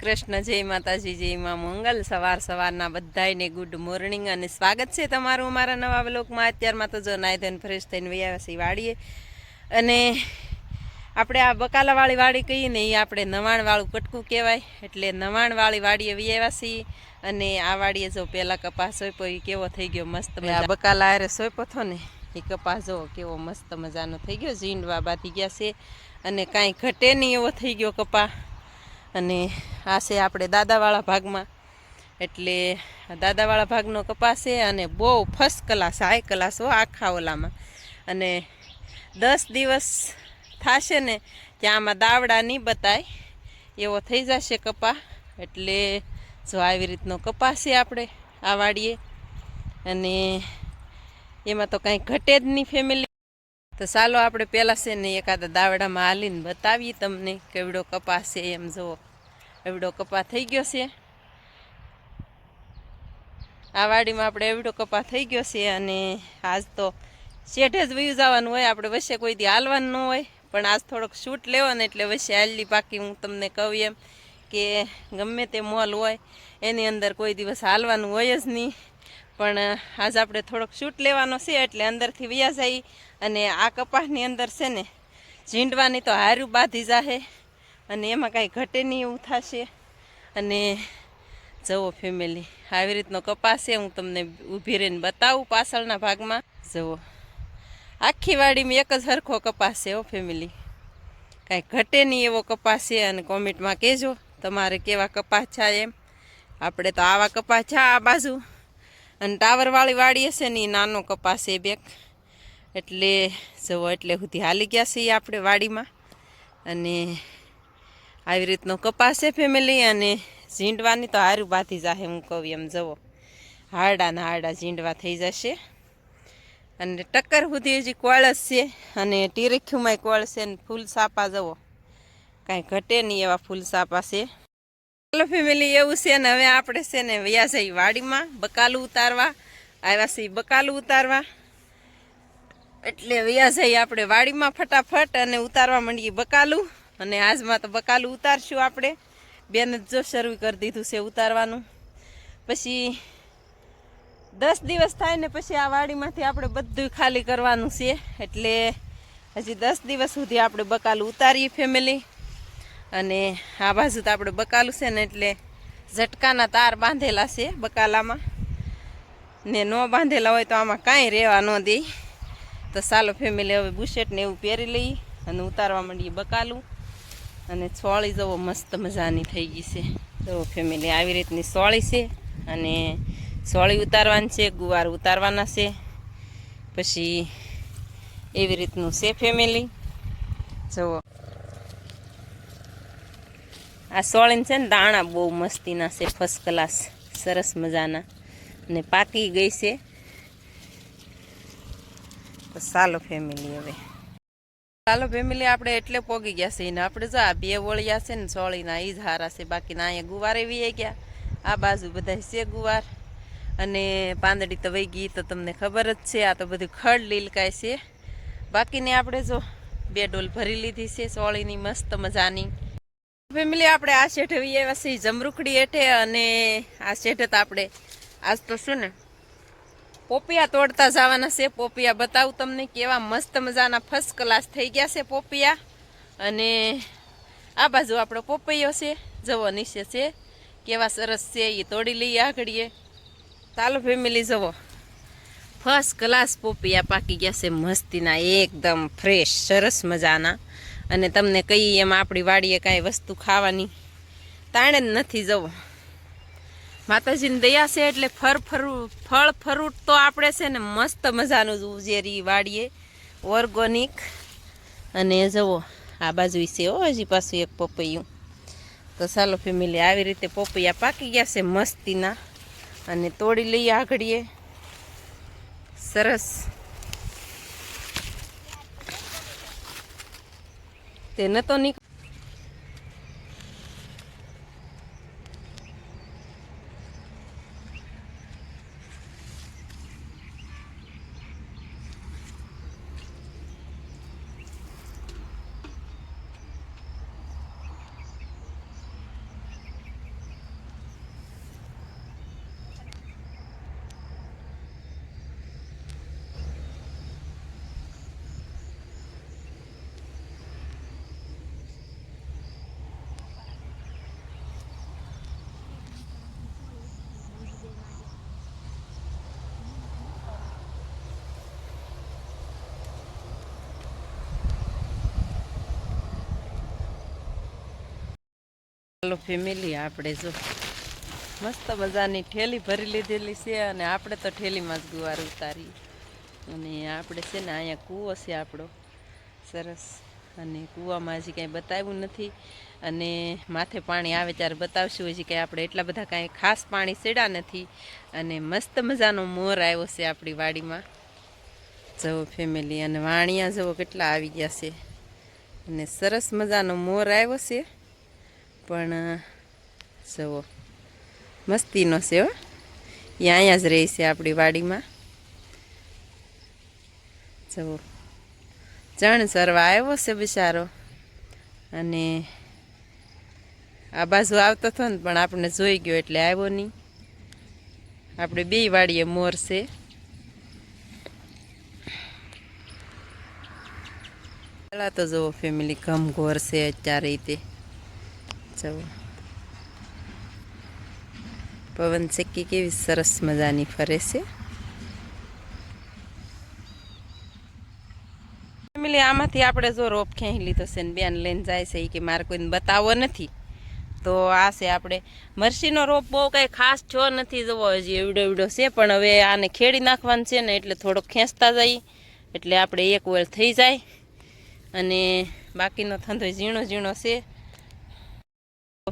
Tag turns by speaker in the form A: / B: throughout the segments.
A: કૃષ્ણ જય માતાજી જય માં મંગલ. સવાર સવારના બધાયને ગુડ મોર્નિંગ અને સ્વાગત છે તમારું અમારા નવા બ્લોકમાં અત્યારમાં તો જો નાઈ ધોઈને ફ્રેશ થઈને વૈયાસી વાળીએ વાડીએ. અને આપણે આ બકાલાવાળી વાડી કહીએ ને એ આપણે નવાણવાળું કટકું કહેવાય. એટલે નવાણવાળી વાડીએ વૈયા અને આ વાડીએ જો પહેલાં કપાસ સોંપો એ કેવો થઈ ગયો મસ્ત આ બકાલા હારે સોંપો થો ને એ કપાસ જો કેવો મસ્ત મજાનો થઈ ગયો. ઝીંડવા બાંધી ગયા છે. અને કાંઈ ઘટે નહીં એવો થઈ ગયો કપા. અને આ છે આપણે દાદાવાળા ભાગમાં. એટલે દાદાવાળા ભાગનો કપાસ છે અને બહુ ફર્સ્ટ ક્લાસ હાઈ ક્લાસ હો આખા ઓલામાં. અને દસ દિવસ થશે ને ત્યાં આમાં દાવડા નહીં બતાય. એવો થઈ જશે કપા. એટલે જો આવી રીતનો કપાસ છે આપણે, આ વાડીએ. અને એમાં તો કાંઈ ઘટે જ નહીં ફેમિલી તો ચાલો આપણે પહેલાં છે ને એકાદા દાવડામાં હાલીને બતાવીએ તમને કેવડો કપાસ છે એમ જુઓ. એવડો કપા થઈ ગયો છે. આ વાડીમાં આપણે એવડો કપા થઈ ગયો છે અને આજ તો શેઠે જ વયું જવાનું હોય, આપણે વચ્ચે કોઈ દી હાલવાનું ન હોય, પણ આજ થોડોક શૂટ લેવો એટલે વચ્ચે હાલી પાકી હું તમને કહું એમ કે ગમે તે મોલ હોય, એની અંદર કોઈ દિવસ હાલવાનું હોય જ નહીં. પણ આજ આપણે થોડોક શૂટ લેવાનો છે એટલે અંદરથી વ્યા જાય અને આ કપાસની અંદર છે ને, ઝીંડવાની તો હારું બાંધી જાહે. અને એમાં કાંઈ ઘટે નહીં એવું થશે. અને જવો ફેમિલી આવી રીતનો કપાસ છે, હું તમને ઊભી રહીને બતાવું પાછળના ભાગમાં. જવો આખી વાડીમાં એક જ સરખો કપાસ છે હો ફેમિલી કાંઈ ઘટે નહીં એવો કપાસ છે, અને કોમેન્ટમાં કહેજો, તમારે કેવા કપાસ છે એમ. આપણે તો આવા કપાસ છે આ બાજુ. અને ટાવરવાળી વાડી હશે ને એ નાનો કપાસ છે બેક. એટલે જવો એટલે સુધી હાલી ગયા છીએ આપણે વાડીમાં. અને આવી રીતનો કપાસ છે ફેમિલી અને ઝીંડવાની તો હારું બાંધી જાહે હું કહું એમ, જવો. હાડા ને હારડા ઝીંડવા થઈ જશે. અને ટક્કર સુધી હજી કોળસ છે અને ટીરેખ્યુમાંય કોળ છે ને ફૂલ સાપા જવો. કાંઈ ઘટે નહીં એવા ફૂલ સાપા છે. ચાલો ફેમિલી એવું છે ને હવે આપણે છે ને વ્યાસ વાડીમાં, બકાલું ઉતારવા. આવ્યા છીએ બકાલું ઉતારવા. એટલે વ્યા આપણે વાડીમાં ફટાફટ અને ઉતારવા માંડીએ બકાલું. અને આજમાં તો બકાલું ઉતારશું આપણે. બેન જો શરૂ કરી દીધું છે ઉતારવાનું. પછી દસ દિવસ થાય ને પછી આ વાડીમાંથી આપણે બધું ખાલી કરવાનું છે. એટલે હજી દસ દિવસ સુધી આપણે બકાલું ઉતારીએ ફેમિલી અને આ બાજુ તો આપણે બકાલું છે ને એટલે ઝટકાના તાર બાંધેલા છે બકાલામાં. ને ન બાંધેલા હોય તો આમાં કાંઈ રહેવા ન દે. તો ચાલો ફેમિલી હવે બુશેટને એવું પહેરી લઈ અને ઉતારવા માંડીએ બકાલું. અને સોળી જવો મસ્ત મજાની થઈ ગઈ છે. તો ફેમિલી આવી રીતની સોળી છે અને સોળી ઉતારવાની છે, ગુવાર ઉતારવાના છે. પછી એવી રીતનું છે ફેમિલી જુઓ આ સોળીને છે ને દાણા બહુ મસ્તીના છે ફર્સ્ટ ક્લાસ સરસ મજાના. અને પાકી ગઈ છે. તો ચાલો ફેમિલી હવે. ચાલો ફેમિલી આપણે એટલે પોગી ગયા છે. ને આપણે જો આ બે વળિયા છે ને, સોળીના એ જ હારા છે. બાકીના અહીંયા ગુવાર એવી ગયા. આ બાજુ બધા છે ગુવાર. અને પાંદડી તો વહી ગઈ તો તમને ખબર જ છે, આ તો બધું ખડ લીલકાય છે. બાકીને આપણે જો બે ડોલ ભરી લીધી છે, સોળીની મસ્ત મજાની. ફેમિલી આપણે આ શેઠ શેઠે આવ્યા છીએ જમરૂખડી હેઠે અને આ શેઠે તો આપણે આજ તો શું ને પોપિયા તોડતા જવાના છે. પોપિયા બતાવું તમને કેવા મસ્ત મજાના ફર્સ્ટ ક્લાસ થઈ ગયા છે પોપિયા. અને આ બાજુ આપણો પોપૈયો છે. જવો નીચે છે. કેવા સરસ છે એ તોડી લઈએ આગળીએ ચાલો ફેમિલી જવો ફર્સ્ટ ક્લાસ પોપિયા પાકી ગયા છે મસ્તીના, એકદમ ફ્રેશ સરસ મજાના. અને તમને કહીએ એમ આપણી વાડીએ કાંઈ વસ્તુ ખાવાની. તાણે જ નથી જવો માતાજીની દયા છે એટલે ફર ફરું, ફળ ફરૂટ તો આપણે છે ને મસ્ત મજાનું જ ઉજેરી વાડીએ ઓર્ગોનિક અને જુઓ, આ બાજુ છે હો, હજી પાછું એક પપૈયું. તો ચાલો ફેમિલી આવી રીતે પપૈયા પાકી ગયા છે મસ્તીના. અને તોડી લઈએ આગળીએ. સરસ. તે નતો નીક ચાલો ફેમિલી આપણે જો મસ્ત મજાની ઠેલી ભરી લીધેલી છે અને આપણે તો ઠેલીમાં જ ગુવાર ઉતારી અને આપણે છે ને અહીંયા કૂવો છે આપણો. સરસ. અને કૂવામાં હજી કાંઈ બતાવ્યું નથી. અને માથે પાણી આવે ત્યારે બતાવશું, હજી કાંઈ આપણે એટલા બધા કાંઈ ખાસ પાણી સેડા નથી. અને મસ્ત મજાનો મોર આવ્યો છે આપણી વાડીમાં. જવો ફેમિલી અને વાણિયા જવો કેટલા આવી ગયા છે. અને સરસ મજાનો મોર આવ્યો છે. પણ જવો મસ્તીનો છે, હો. અહીંયા જ રહે છે આપણી વાડીમાં. જવો ચણ સરવા આવ્યો છે બિચારો. અને આ બાજુ આવતો હતો ને, પણ આપણે જોઈ ગયો એટલે આવ્યો નહીં. આપણે બે વાડીએ મોર છે. પહેલાં તો જુઓ ફેમિલી ઘમઘોર છે અત્યારે તે. જુઓ પવન ચક્કી કેવી સરસ મજાની ફરે છે. ફેમિલી, આમાંથી આપણે જો રોપ ખેંચી લીધો છે ને બેન લઈને જાય છે કે મારે કોઈને બતાવો નથી. તો આ છે આપણે મરસીનો રોપ બહુ કાંઈ ખાસ છો નથી જવો, હજી એવડો એવડો છે, પણ હવે આને ખેડી નાખવાનું છે ને એટલે થોડોક ખેંચતા જઈએ. એટલે આપણે એક વેળ થઈ જાય. અને બાકીનો ધંધો ઝીણો ઝીણો છે.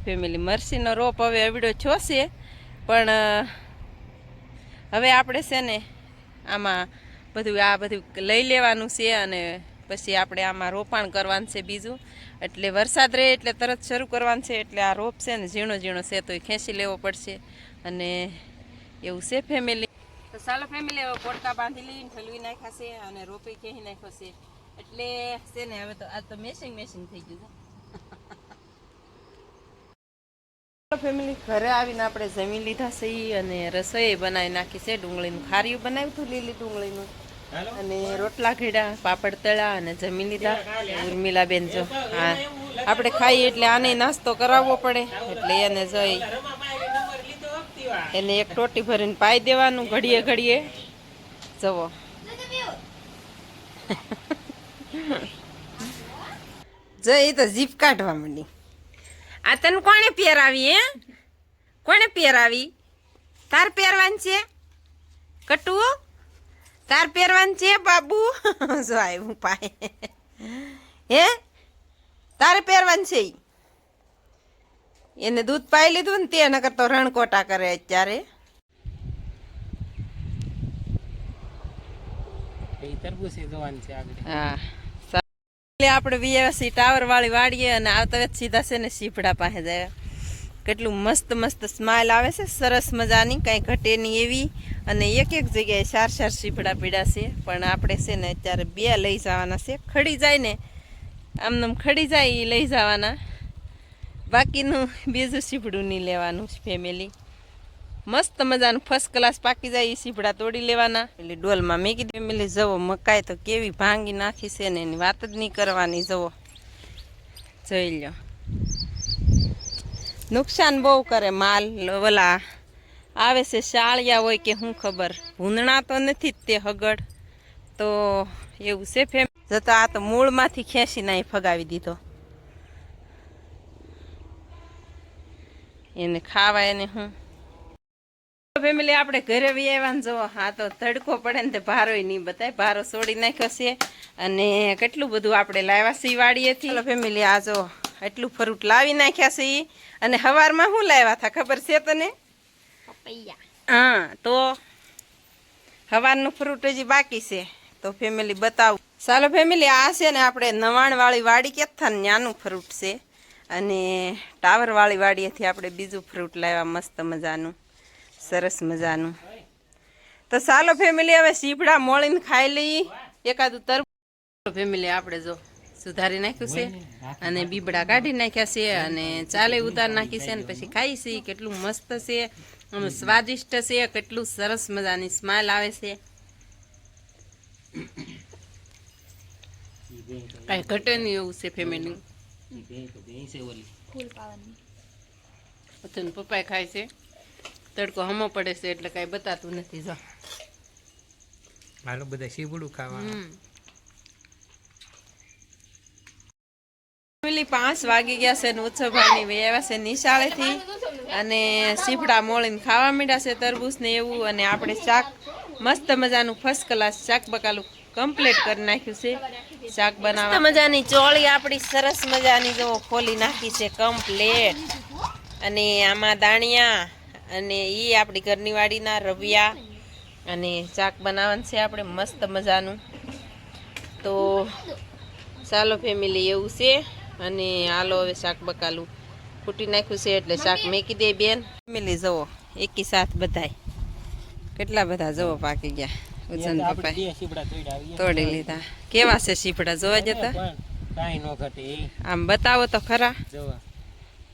A: ફેમિલી. મરસીનો રોપ હવે એવડો છો છે, પણ હવે આપણે છે ને આમાં બધું, આ બધું લઈ લેવાનું છે અને પછી આપણે આમાં રોપાણ કરવાનું છે બીજું. એટલે વરસાદ રહે એટલે તરત શરૂ કરવાનું છે, એટલે આ રોપ છે ને ઝીણો ઝીણો છે તો એ ખેંચી લેવો પડશે. અને એવું છે ફેમિલી. તો ચાલો ફેમિલી, હવે પોટકા બાંધી લઈને ઠલવી નાખ્યા છે અને રોપી ખેંચી નાખ્યો છે. એટલે છે ને હવે તો આ તો મેસિંગ મેસિંગ થઈ ગયું છે. ફેમિલી ઘરે આવીને આપણે જમી લીધા છે અને રસોઈ બનાવી નાખી છે. ડુંગળીનું ખાર્યું બનાવ્યું હતું લીલી ડુંગળીનું. અને રોટલા ઘેડા પાપડ તળા અને જમી લીધા. ઉર્મિલાબેન જો હા. આપણે ખાઈએ એટલે આને નાસ્તો કરાવવો પડે. એટલે એને જોઈ એને એક ટોટી ભરીને પાઈ દેવાનું ઘડીએ ઘડીએ. જવો. જઈ તો જીપ કાઢવા માંડી. આ તને કોણે પહેરાવી હે? કોણે પહેરાવી? તાર પહેરવાની છે? કટુ? તાર પહેરવાની છે બાબુ? જો આવ્યું પાય હે? તારે પહેરવાની છે એને દૂધ પાઈ લીધું ને તે નકર તો રણકોટા કરે અત્યારે.
B: એ જોવાનું છે આગળ.
A: હા. એટલે આપણે વીએસસી ટાવર વાળી વાડીએ અને આવતા વેત સીધા છે ને સીપડા પાસે જાય કેટલું મસ્ત મસ્ત સ્માઇલ આવે છે, સરસ મજાની, કાંઈ ઘટે નહીં એવી. અને એક એક જગ્યાએ ચાર ચાર સીપડા પીડા છે. પણ આપણે છે ને અત્યારે બે લઈ જવાના છે. ખડી જાય ને, આમનામ ખડી જાય એ લઈ જવાના. બાકીનું બીજું સીપડું નહીં લેવાનું ફેમિલી મસ્ત મજાનું ફર્સ્ટ ક્લાસ પાકી જાય એ સીભડા તોડી લેવાના. એટલે ડોલમાં મેં કીધું ફેમિલી જવો મકાઈ તો કેવી ભાંગી નાખી છે ને એની વાત જ નહીં કરવાની જવો જોઈ લો નુકસાન બહુ કરે માલ, ઓલા, આવે છે શાળિયા હોય કે શું ખબર. ભૂંદણા તો નથી તે હગડ. તો એવું છે ફેમ. જતા આ તો મૂળમાંથી ખેંચી નાઈ ફગાવી દીધો. એને ખાવા એને હું ફેમિલી આપણે ઘરે વી આવ્યા જો હા તો તડકો પડે ને તે ભારોય નહીં બતાય ભારો છોડી નાખ્યો છે. અને કેટલું બધું આપણે લાવ્યા છે વાડીએથી. ચાલો ફેમિલી આ જો એટલું ફ્રૂટ લાવી નાખ્યા છે અને હવારમાં શું લાવ્યા હતા ખબર છે તને? હા તો હવારનું ફ્રૂટ હજી બાકી છે. તો ફેમિલી બતાવું. ચાલો ફેમિલી આ છે ને આપણે નવાણવાળી વાડી કે હતા ને નાનું ફ્રૂટ છે. અને ટાવરવાળી વાડીએથી આપણે બીજું ફ્રૂટ લાવ્યા મસ્ત મજાનું. સરસ મજાનું. તો ચાલો ફેમિલી હવે સીપડા મોળીને ખાઈ લઈ એકાદું તરબૂચ. ફેમિલી આપણે જો સુધારી નાખ્યું છે અને બીબડા કાઢી નાખ્યા છે અને ચાલે ઉતાર નાખી છે અને પછી ખાઈ છે. કેટલું મસ્ત છે અને સ્વાદિષ્ટ છે કેટલું સરસ મજાની સ્માઇલ આવે છે. કાંઈ ઘટે નહીં એવું છે ફેમિલી પપ્પાએ ખાય છે. તડકો હમો પડે છે એટલે કાંઈ બતાતું નથી જો.
B: હાલો બધા શીબડું ખાવા
A: હમ. ફેમિલી પાંચ વાગી ગયા છે ને ઉત્સવભાઈની વે છે નિશાળેથી. અને સીપડા મોળીને ખાવા મીડા છે તરબૂચ ને એવું. અને આપણે શાક મસ્ત મજાનું ફર્સ્ટ ક્લાસ શાક બકાલું કમ્પ્લીટ કરી નાખ્યું છે. શાક બનાવવા. મજાની ચોળી આપણી સરસ મજાની જો ખોલી નાખી છે કમ્પ્લેટ અને આમાં દાણિયા અને એ આપણી ઘરની વાડીના રવિયા અને શાક બનાવવાનું છે આપણે મસ્ત મજાનું. તો ચાલો ફેમિલી એવું છે અને હાલો હવે શાક બકાલું ફૂટી નાખ્યું છે એટલે શાક મેકી દે બેન. ફેમિલી જવો એકી સાથ બધાય. કેટલા બધા જવો પાકી ગયા ઉજન
B: આવીએ.
A: તોડી લીધા. કેવા છે સીપડા જોવા જતા? આમ બતાવો તો ખરા.
B: જોવા.